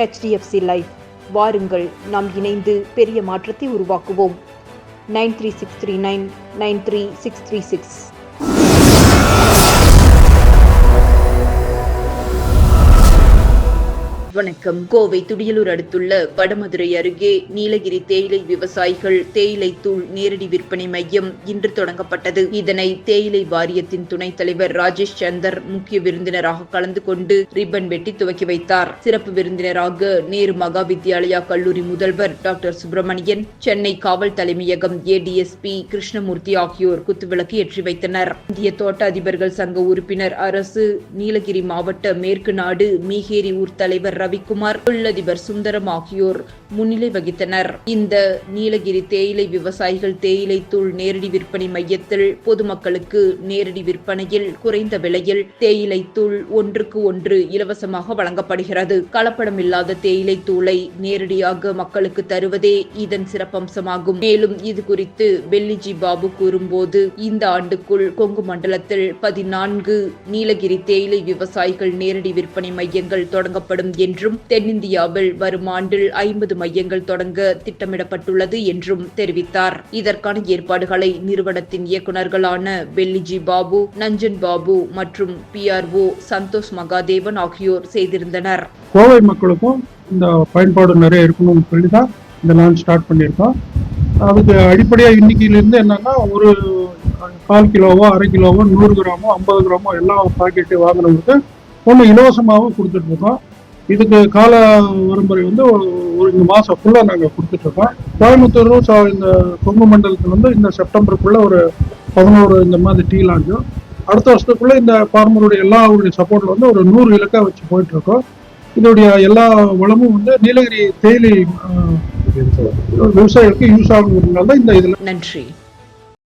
HDFC life வாருங்கள் நாம் இணைந்து பெரிய மாற்றத்தை உருவாக்குவோம். Nine three six three nine nine three six three six. வணக்கம். கோவை துடியலூர் அடுத்துள்ள வடமதுரை அருகே நீலகிரி தேயிலை விவசாயிகள் தேயிலை தூள் நேரடி விற்பனை மையம் இன்று தொடங்கப்பட்டது. இதனை தேயிலை வாரியத்தின் துணைத் தலைவர் ராஜேஷ் சந்தர் முக்கிய விருந்தினராக கலந்து கொண்டு ரிப்பன் வெட்டி துவக்கி வைத்தார். சிறப்பு விருந்தினராக நேரு மகா வித்யாலயா கல்லூரி முதல்வர் டாக்டர் சுப்பிரமணியன் சென்னை காவல் தலைமையகம் ஏடிஎஸ்பி கிருஷ்ணமூர்த்தி ஆகியோர் குத்துவிளக்கு ஏற்றி வைத்தனர். இந்திய தோட்ட அதிபர்கள் சங்க உறுப்பினர் அரசு நீலகிரி மாவட்ட மேற்கு நாடு மீகேரி ஊர் தலைவர் ரவிக்குமார் தொழிலதிபர் சுந்தரம் ஆகியோர் முன்னிலை வகித்தனர். இந்த நீலகிரி தேயிலை விவசாயிகள் தேயிலை தூள் நேரடி விற்பனை மையத்தில் பொதுமக்களுக்கு நேரடி விற்பனையில் குறைந்த விலையில் தேயிலை தூள் ஒன்றுக்கு ஒன்று இலவசமாக வழங்கப்படுகிறது. கலப்படம் இல்லாத தேயிலை தூளை நேரடியாக மக்களுக்கு தருவதே இதன் சிறப்பம்சமாகும். மேலும் இது குறித்து வெள்ளிஜி பாபு கூறும்போது இந்த ஆண்டுக்குள் கொங்கு மண்டலத்தில் பதினான்கு நீலகிரி தேயிலை விவசாயிகள் நேரடி விற்பனை மையங்கள் தொடங்கப்படும் என்று என்றும் தென்னிந்தியாவில் வரும் ஆண்டில் ஐம்பது மையங்கள் தொடங்க திட்டமிடப்பட்டுள்ளது என்றும் தெரிவித்தார். இதற்கான ஏற்பாடுகளை நிறுவனத்தின் இயக்குநர்களான பெல்லிஜி பாபு நஞ்சன் பாபு மற்றும் பிஆர்ஓ சந்தோஷ் மகாதேவன் ஆகியோர் செய்திருந்தனர். கோவை மக்களுக்கும் இந்த பயன்பாடு நிறைய இருக்கணும்னு சொல்லி தான் இந்த லான்ச் ஸ்டார்ட் பண்ணியிருக்கோம். அதுக்கு அடிப்படையாக இன்னைக்கிலேருந்து என்னன்னா ஒரு கால் கிலோவோ அரை கிலோவோ நூறு கிராமோ ஐம்பது கிராமோ எல்லா பாக்கெட்டு வாங்கினவங்களுக்கு ஒன்று இலவசமாகவும் கொடுத்துட்ருக்கோம் இதுக்கு கால வரம்பரை வந்து ஒரு ஒரு இந்த மாதம் ஃபுல்லாக நாங்கள் கொடுத்துட்ருக்கோம். கோயம்புத்தூரும் ச- இந்த கொங்கு மண்டலத்தில் வந்து இந்த செப்டம்பருக்குள்ளே ஒரு பதினோரு இந்த மாதிரி டீ லாஞ்சும் அடுத்த வருஷத்துக்குள்ளே இந்த ஃபார்மருடைய எல்லாருடைய சப்போர்ட்டில் வந்து ஒரு நூறு இலக்கா வச்சு போயிட்டுருக்கோம் இதோடைய எல்லா வளமும் வந்து நீலகிரி தேயிலை விவசாயிகளுக்கு யூஸ் ஆகுங்கிறதுனால தான் இந்த இதில் நன்றி.